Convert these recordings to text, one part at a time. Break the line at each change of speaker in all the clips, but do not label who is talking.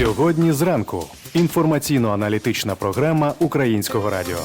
Сьогодні зранку. Інформаційно-аналітична програма Українського радіо.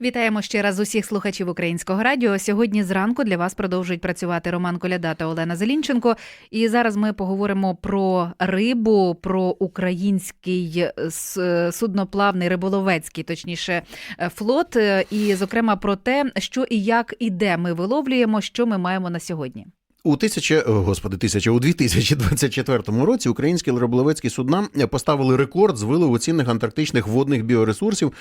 Вітаємо ще раз усіх слухачів українського радіо. Сьогодні зранку для вас продовжують працювати Роман Коляда та Олена Зелінченко. І зараз ми поговоримо про рибу, про український е, судноплавний риболовецький, точніше, е, флот, е, і зокрема про те, що і як і де ми виловлюємо, що ми маємо на сьогодні.
У тисяча, господи, тисяча у 2024 році українські риболовецькі судна поставили рекорд з вилову цінних антарктичних водних біоресурсів.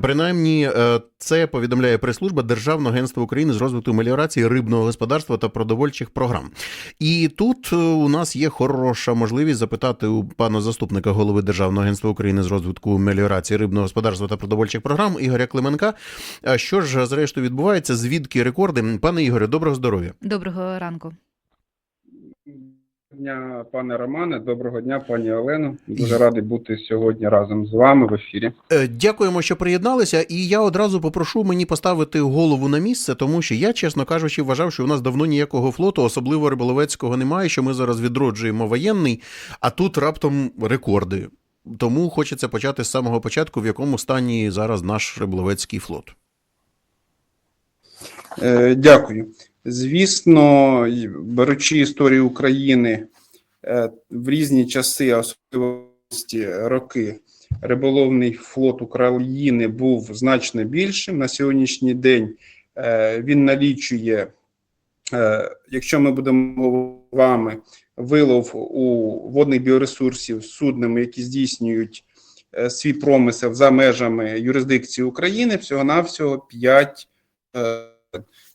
Принаймні, е, це повідомляє прес-служба Державного агентства України з розвитку меліорації рибного господарства та продовольчих програм. І тут е, у нас є хороша можливість запитати у пана заступника голови Державного агентства України з розвитку меліорації рибного господарства та продовольчих програм Ігоря Клименка. А що ж зрештою відбувається? Звідки рекорди? Пане Ігоре, доброго здоров'я.
Доброго ранку.
Дня, пане Романе. Доброго дня, пані Олено. Дуже радий бути сьогодні разом з вами в ефірі.
Е, Дякуємо, що приєдналися. І я одразу попрошу мені поставити голову на місце, тому що я, чесно кажучи, вважав, що у нас давно ніякого флоту, особливо риболовецького, немає. Що ми зараз відроджуємо воєнний, а тут раптом рекорди. Тому хочеться почати з самого початку, в якому стані зараз наш риболовецький флот.
Е, дякую. Звісно, беручи історію України в різні часи, особливості роки, риболовний флот України був значно більшим. На сьогоднішній день е, він налічує, е, якщо ми будемо вами, вилов у водних біоресурсів суднами, які здійснюють е, свій промисел за межами юрисдикції України, всього-навсього 5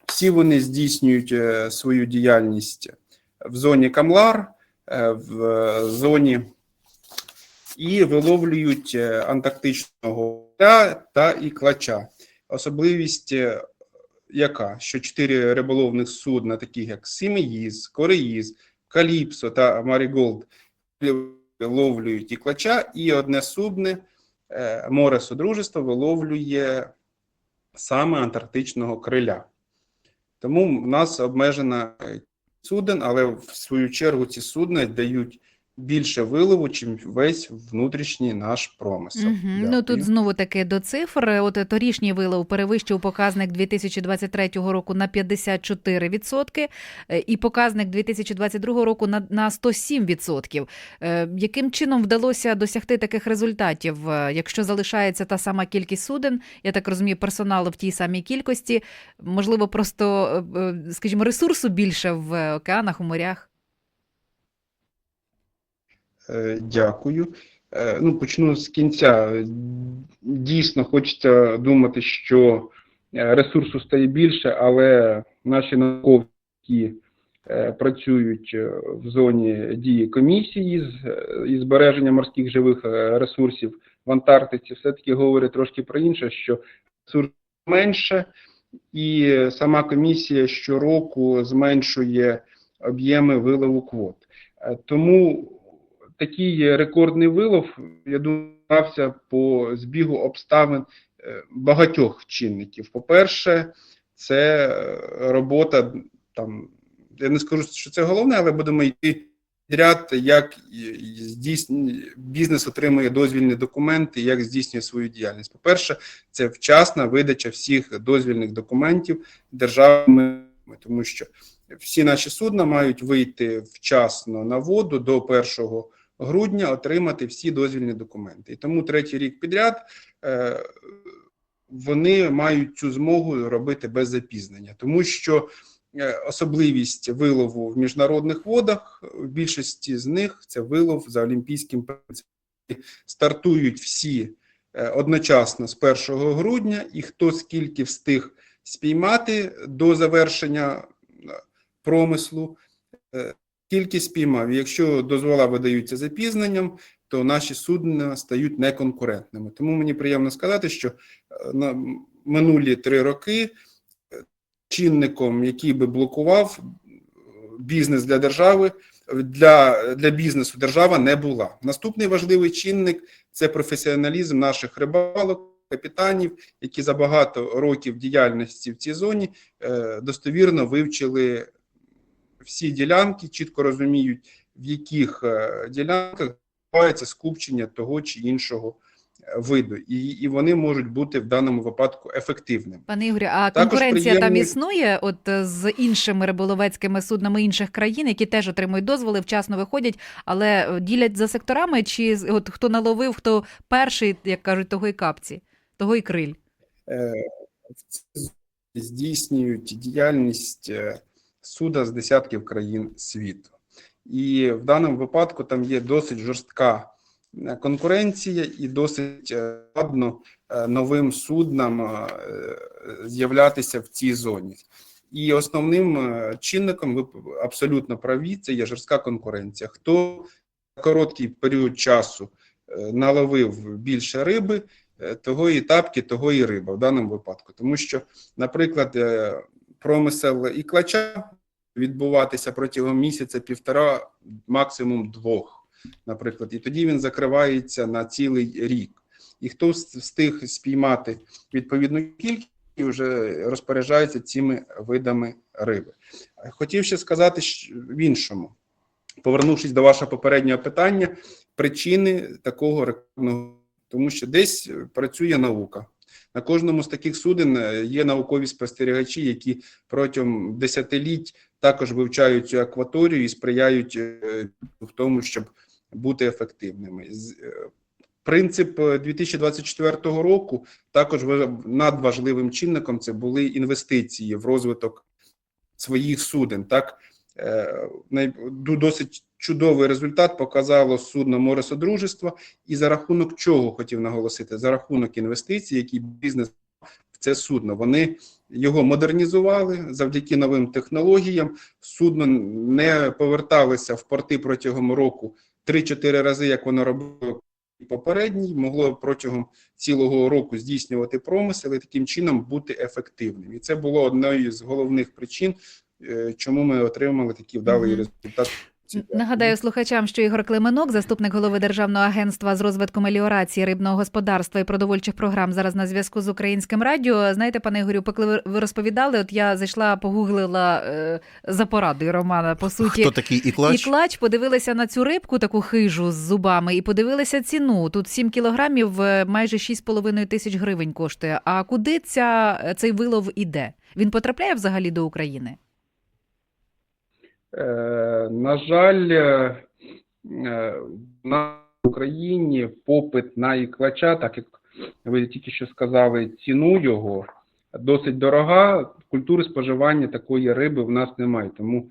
всі вони здійснюють е, свою діяльність в зоні Камлар, е, в е, зоні і виловлюють е, антарктичного та і клача. Особливість е, яка? Що чотири риболовних судна, таких як Сімеїз, Кореїз, Каліпсо та Маріголд, виловлюють і клача, і одне судне е, море Содружество виловлює саме антарктичного криля. Тому в нас обмежена суден, але в свою чергу ці судна дають більше вилову, чим весь внутрішній наш промисел.
Угу. Ну тут знову таки до цифр. От е, торішній вилов перевищив показник 2023 року на 54%, е, і показник 2022 року на, на 107%. Е, Яким чином вдалося досягти таких результатів? Якщо залишається та сама кількість суден, я так розумію, персоналу в тій самій кількості, можливо, просто, скажімо, ресурсу більше в океанах, у морях.
Е, Дякую. Е, Ну, почну з кінця. Дійсно, хочеться думати, що е, ресурсу стає більше, але наші науковці, працюють в зоні дії комісії з збереження морських живих ресурсів в Антарктиці, все-таки говорять трошки про інше, що ресурсів менше, і сама комісія щороку зменшує об'єми вилову квот. Тому такий рекордний вилов, я думаю, стався по збігу обставин е, багатьох чинників. По-перше, це е, робота там. Я не скажу, що це головне, але будемо йти ряд, як здійснює бізнес отримує дозвільні документи, як здійснює свою діяльність. По-перше, це вчасна видача всіх дозвільних документів державами, тому що всі наші судна мають вийти вчасно на воду до 1 грудня, отримати всі дозвільні документи. І тому третій рік підряд е, вони мають цю змогу робити без запізнення, тому що е, особливість вилову в міжнародних водах в більшості з них це вилов за олімпійським принципом. Стартують всі е, одночасно з 1 грудня, і хто скільки встиг спіймати до завершення промислу, тільки спіймав. Якщо дозвола видаються запізненням, то наші судна стають неконкурентними. Тому мені приємно сказати, що е, на минулі три роки е, чинником, який би блокував е, бізнес для держави, для, для бізнесу держава не була. Наступний важливий чинник це професіоналізм наших рибалок, капітанів, які за багато років діяльності в цій зоні достовірно вивчили всі ділянки, чітко розуміють, в яких е, ділянках відбувається скупчення того чи іншого е, виду, і, і вони можуть бути в даному випадку ефективними.
Пане Ігорю, а
Також
конкуренція там існує от е, з іншими риболовецькими суднами інших країн, які теж отримують дозволи, вчасно виходять, але ділять за секторами, чи от хто наловив, хто перший, як кажуть, того й капці, того й криль.
Е, здійснюють діяльність суда з десятків країн світу. І в даному випадку там є досить жорстка е, конкуренція і досить е, складно е, новим суднам з'являтися в цій зоні. І основним чинником, ви абсолютно праві, це є жорстка конкуренція. Хто за короткий період часу наловив більше риби, того і тапки, того і риба в даному випадку. Тому що, наприклад, промисел і клача відбуватися протягом місяця, півтора, максимум двох, наприклад, і тоді він закривається на цілий рік. І хто встиг спіймати відповідну кількість, вже розпоряджається цими видами риби. Хотів ще сказати в іншому, повернувшись до вашого попереднього питання, причини такого рекордного, тому що десь працює наука. На кожному з таких суден е, є наукові спостерігачі, які протягом десятиліть також вивчають цю акваторію і сприяють е, в тому, щоб бути ефективними. Е, Принцип е, 2024 року також ва- надважливим чинником це були інвестиції в розвиток своїх суден. Так досить чудовий результат показало судно Моресодружество, і за рахунок чого хотів наголосити? За рахунок інвестицій, які бізнес в це судно. Вони його модернізували завдяки новим технологіям. Судно не поверталося в порти протягом року 3-4 рази, як воно робило попередній, могло протягом цілого року здійснювати промисел і таким чином бути ефективним. І це було одною з головних причин, е, чому ми отримали такий вдалий результат.
Нагадаю слухачам, що Ігор Клименок, заступник голови Державного агентства з розвитку меліорації рибного господарства і продовольчих програм, зараз на зв'язку з українським радіо. Знаєте, пане Ігорю, поки ви- розповідали, от я зайшла, погуглила е, за порадою Романа. По суті,
Хто такий іклач?
І клач подивилися на цю рибку, таку хижу з зубами, і подивилися ціну. Тут 7 кілограмів е, майже 6,5 тисяч гривень коштує. А куди ця, цей вилов іде? Він потрапляє взагалі до України?
Е, на жаль, е, е, на Україні попит на іклача, так як ви тільки що сказали, ціну його досить дорога. Культури споживання такої риби в нас немає, тому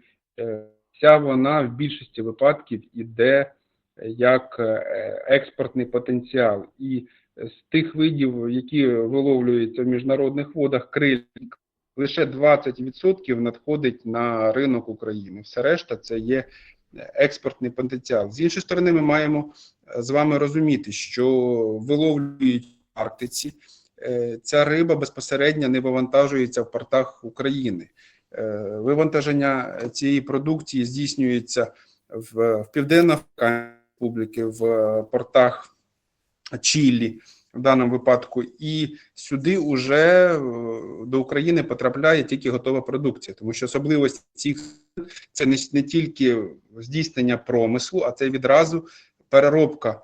вся вона в більшості випадків іде як експортний потенціал. І з тих видів, які виловлюються в міжнародних водах, криль лише 20% надходить на ринок України. Все решта це є експортний потенціал. З іншої сторони, ми маємо е, з вами розуміти, що виловлюють в Арктиці. е, Ця риба безпосередньо не вивантажується в портах України. Е, Вивантаження цієї продукції здійснюється в, в Південно-Африканській Республіки, в е, портах Чилі, в даному випадку, і сюди вже е, до України потрапляє тільки готова продукція, тому що особливість цих це не, не тільки здійснення промислу, а це відразу переробка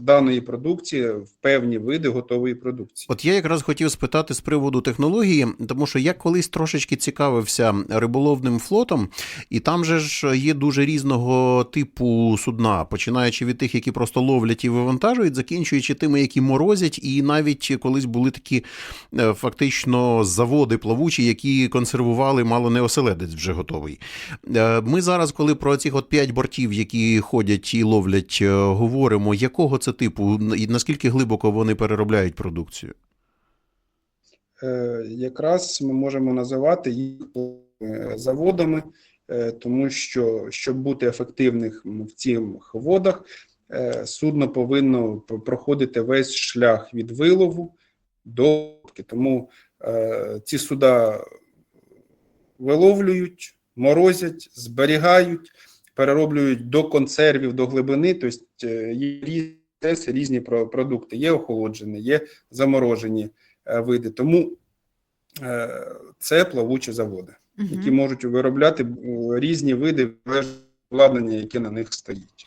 даної продукції в певні види готової продукції.
От я якраз хотів спитати з приводу технології, тому що я колись трошечки цікавився риболовним флотом, і там же ж є дуже різного типу судна, починаючи від тих, які просто ловлять і вивантажують, закінчуючи тими, які морозять, і навіть колись були такі е, фактично заводи плавучі, які консервували мало не оселедець вже готовий. Е, Ми зараз, коли про цих от п'ять бортів, які ходять і ловлять, е, говоримо, якого це типу, і наскільки глибоко вони переробляють продукцію?
Е, якраз ми можемо називати їх е, заводами, е, тому що щоб бути ефективним в цих водах, судно повинно проходити весь шлях від вилову до. Тому ці суда виловлюють, морозять, зберігають, перероблюють до консервів, до глибини. Тобто е, є різні різні продукти. Є охолоджені, є заморожені е, види. Тому е, це плавучі заводи, які можуть виробляти різні види обладнання, яке на них стоїть.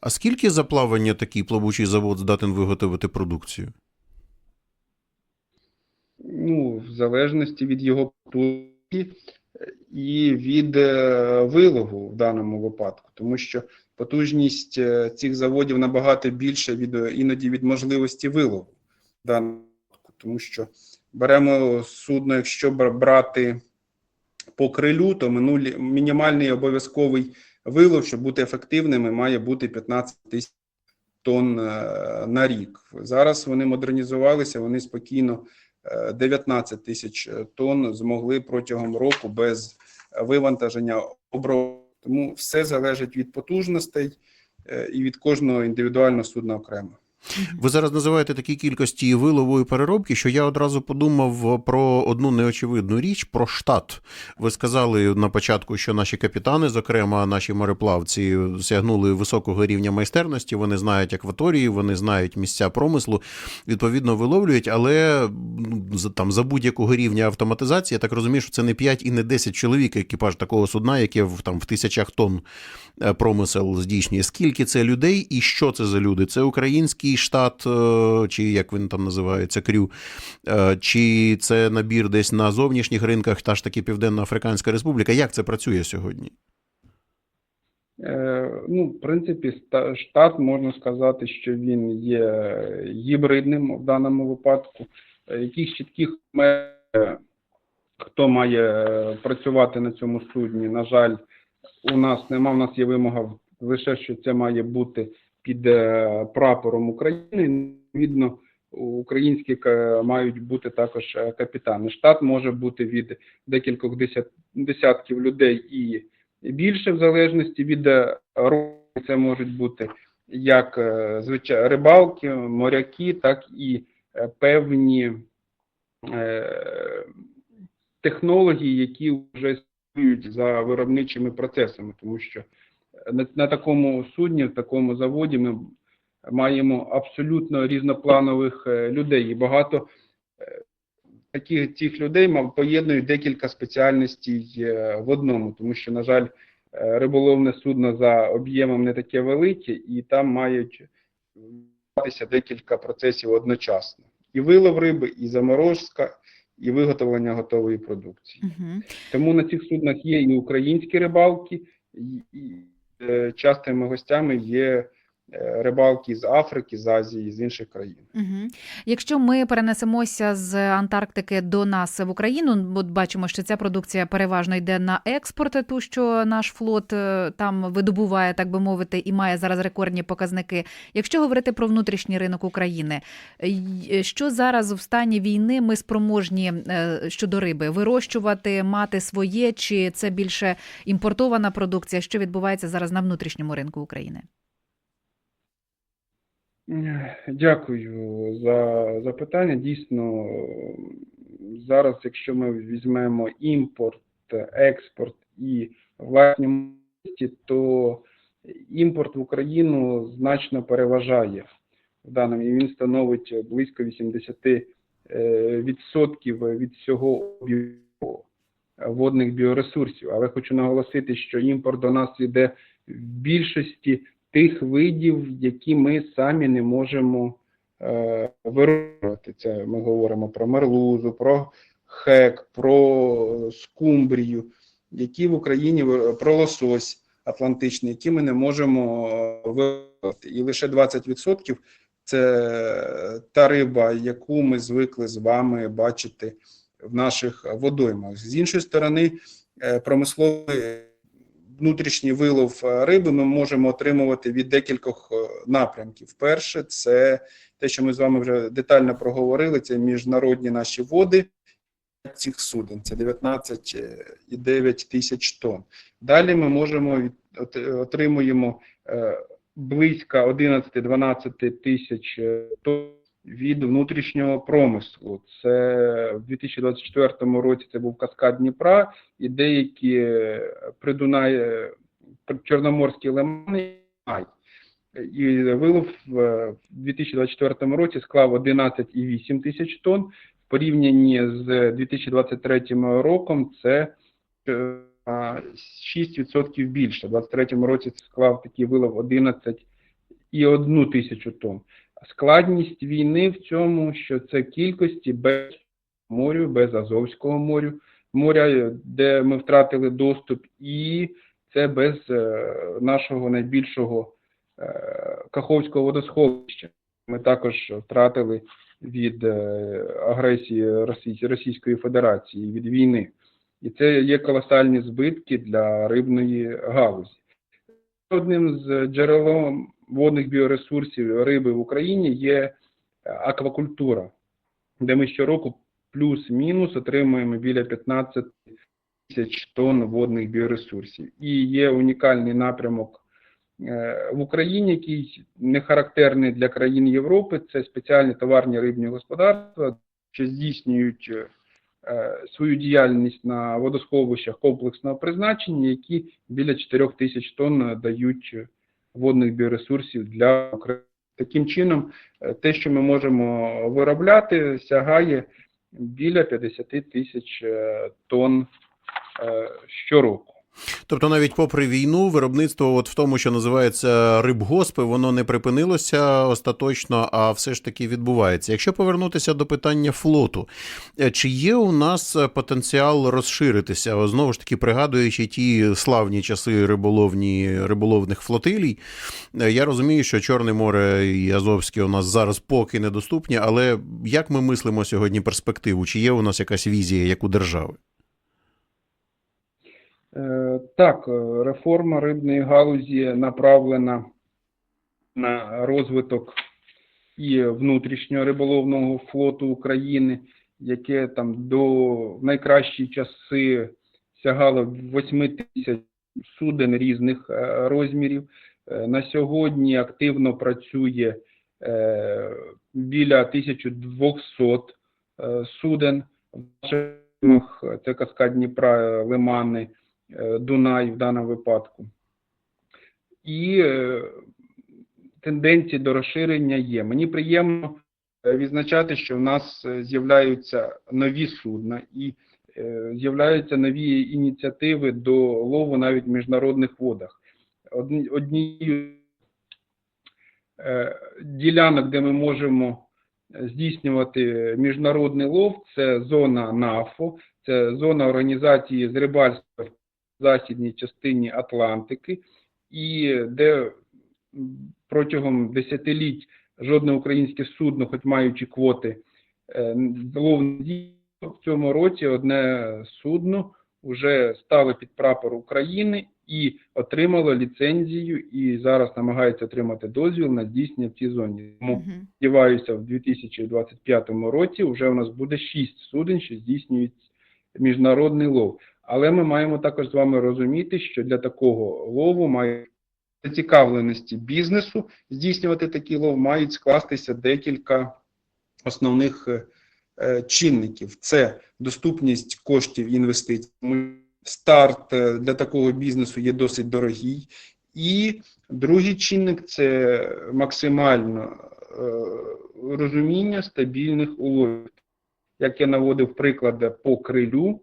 А скільки за плавання такий плавучий завод здатен виготовити продукцію?
Ну, в залежності від його потужності і від е, вилову в даному випадку, тому що потужність е, цих заводів набагато більша від е, іноді від можливості вилову випадку, тому що беремо судно, якщо бра- брати по крилю, то минулі мінімальний обов'язковий вилов, щоб бути ефективними, має бути 15 тисяч тонн на рік. Зараз вони модернізувалися, вони спокійно е, 19 тисяч тонн змогли протягом року без вивантаження обробити. Тому все залежить від потужностей е, і від кожного індивідуального судна окремо.
Ви зараз називаєте такі кількості вилову і переробки, що я одразу подумав про одну неочевидну річ про штат. Ви сказали на початку, що наші капітани, зокрема наші мореплавці, сягнули високого рівня майстерності. Вони знають акваторії, вони знають місця промислу, відповідно виловлюють, але там за будь-якого рівня автоматизації, я так розумію, що це не 5 і не 10 чоловік екіпаж такого судна, яке в там в тисячах тонн е, промисел здійснює. Скільки це людей і що це за люди? Це український штат, е, чи як він там називається, крю, Е, чи це набір десь на зовнішніх ринках, та ж таки Південна Африканська Республіка? Як це працює сьогодні?
Е, Ну, в принципі, штат можна сказати, що він є гібридним в даному випадку. Яких чітких хто має працювати на цьому судні, на жаль, у нас нема. У нас є вимога лише, що це має бути під е, прапором України. Відповідно, українські ка- мають бути також е, капітани. Штат може бути від декількох десятків людей і більше в залежності від е, року. Це можуть бути як звичайно рибалки, моряки, так і е, певні е, технології, які вже за виробничими процесами, тому що на, на такому судні, в такому заводі ми маємо абсолютно різнопланових е, людей, і багато е, таких цих людей мав- поєднують декілька спеціальностей е, в одному, тому що, на жаль, риболовне судно за об'ємом не таке велике, і там мають відбуватися декілька процесів одночасно: і вилов риби, і заморозка, і виготовлення готової продукції.
Мгм.
Тому на цих суднах є і українські рибалки, і, і частими гостями є е, рибалки з Африки, з Азії, з інших країн.
Мгм. Якщо ми перенесемося з Антарктики до нас в Україну, от бачимо, що ця продукція переважно йде на експорт, ту, що наш флот е, там видобуває, так би мовити, і має зараз рекордні показники. Якщо говорити про внутрішній ринок України, е, що зараз в стані війни ми спроможні е, щодо риби вирощувати, мати своє, чи це більше імпортована продукція? Що відбувається зараз на внутрішньому ринку України?
Дякую за запитання. Дійсно, зараз, якщо ми візьмемо імпорт, експорт і власні можливості, то імпорт в Україну значно переважає в даному, і він становить близько 80 е, відсотків від всього об'єму водних біоресурсів. Але хочу наголосити, що імпорт до нас йде в більшості тих видів, які ми самі не можемо е, виробляти. Це ми говоримо про мерлузу, про хек, про скумбрію, які в Україні про лосось атлантичний, які ми не можемо е. І лише 20% це та риба, яку ми звикли з вами бачити в наших водоймах. З іншої сторони, е, промисловий внутрішній вилов е, риби ми можемо отримувати від декількох е, напрямків. Перше, це те, що ми з вами вже детально проговорили, це міжнародні наші води цих суден, це 19,9 тисяч тонн. Далі ми можемо отримуємо е, близько 11-12 тисяч е, тонн від внутрішнього промислу. Це в 2024 році це був каскад Дніпра і деякі е, придунай, е, чорноморські лимани. І вилов в 2024 році склав 11,8 тисяч тонн. В порівнянні з 2023 роком це е, а, 6% більше. У 2023 році склав такий вилов 11,1 тисячу тонн. Складність війни в цьому, що це кількості без морю, без Азовського морю, моря, де ми втратили доступ, і це без е, нашого найбільшого е, Каховського водосховища. Ми також втратили від е, агресії Росій- Російської Федерації, від війни. І це є колосальні збитки для рибної галузі. Одним з джерелом водних біоресурсів риби в Україні є е, аквакультура, де ми щороку плюс-мінус отримуємо біля 15 тисяч тонн водних біоресурсів. І є унікальний напрямок е, в Україні, який не характерний для країн Європи. Це спеціальні товарні рибні господарства, що здійснюють е, свою діяльність на водосховищах комплексного призначення, які біля 4 тисяч тонн дають водних біоресурсів для України. Таким чином, е, те, що ми можемо виробляти, сягає біля 50 тисяч е, тонн е, щороку.
Тобто, навіть попри війну, виробництво, от в тому, що називається рибгоспи, воно не припинилося остаточно, а все ж таки відбувається. Якщо повернутися до питання флоту, е, чи є у нас потенціал розширитися? Знову ж таки, пригадуючи ті славні часи риболовні риболовних флотилій, е, я розумію, що Чорне море і Азовське у нас зараз поки недоступні, але як ми мислимо сьогодні перспективу? Чи є у нас якась візія як у держави?
Е, Так, е, реформа рибної галузі направлена на розвиток і внутрішнього риболовного флоту України, яке там до найкращі часи сягало 8 тисяч суден різних е, розмірів. На сьогодні активно працює біля 1200 е, суден. В наших Це каскад Дніпра, лимани, Дунай в даному випадку. І е, тенденції до розширення є. Мені приємно е, відзначати, що в нас е, з'являються нові судна і е, з'являються нові ініціативи до лову навіть в міжнародних водах. Одні- Однією е, ділянок, де ми можемо здійснювати міжнародний лов, це зона НАФО, це зона організації з рибальства західній частині Атлантики, і де протягом десятиліть жодне українське судно, хоч маючи квоти, е, лов в цьому році одне судно вже стало під прапор України і отримало ліцензію, і зараз намагається отримати дозвіл на здійснення в цій зоні. Тому сподіваюся, в 2025 році вже у нас буде шість суден, що здійснюють міжнародний лов. Але ми маємо також з вами розуміти, що для такого лову має зацікавленості бізнесу здійснювати такий лов, мають скластися декілька основних е, е, чинників: це доступність коштів інвестицій. Старт е, для такого бізнесу є досить дорогий. І другий чинник це максимально розуміння стабільних уловів. Як я наводив приклади по крилю,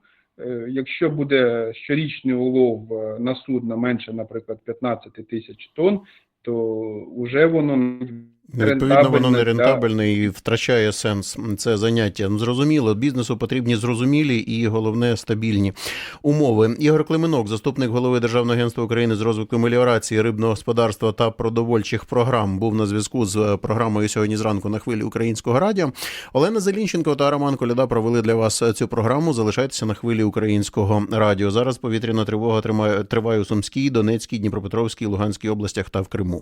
якщо буде щорічний улов е, на судно менше, наприклад, 15 тисяч тонн, то вже воно
Відповідно, воно не
рентабельне
і втрачає сенс це заняття. Ну, Зрозуміло, бізнесу потрібні зрозумілі і головне стабільні умови. Ігор Клименок, заступник голови Державного агентства України з розвитку меліорації, рибного господарства та продовольчих програм, був на зв'язку з е, програмою сьогодні зранку на хвилі українського радіо. Олена Зелінченко та Роман Коляда провели для вас цю програму. Залишайтеся на хвилі українського радіо. Зараз повітряна тривога триває у Сумській, Донецькій, Дніпропетровській, Луганській областях та в Криму.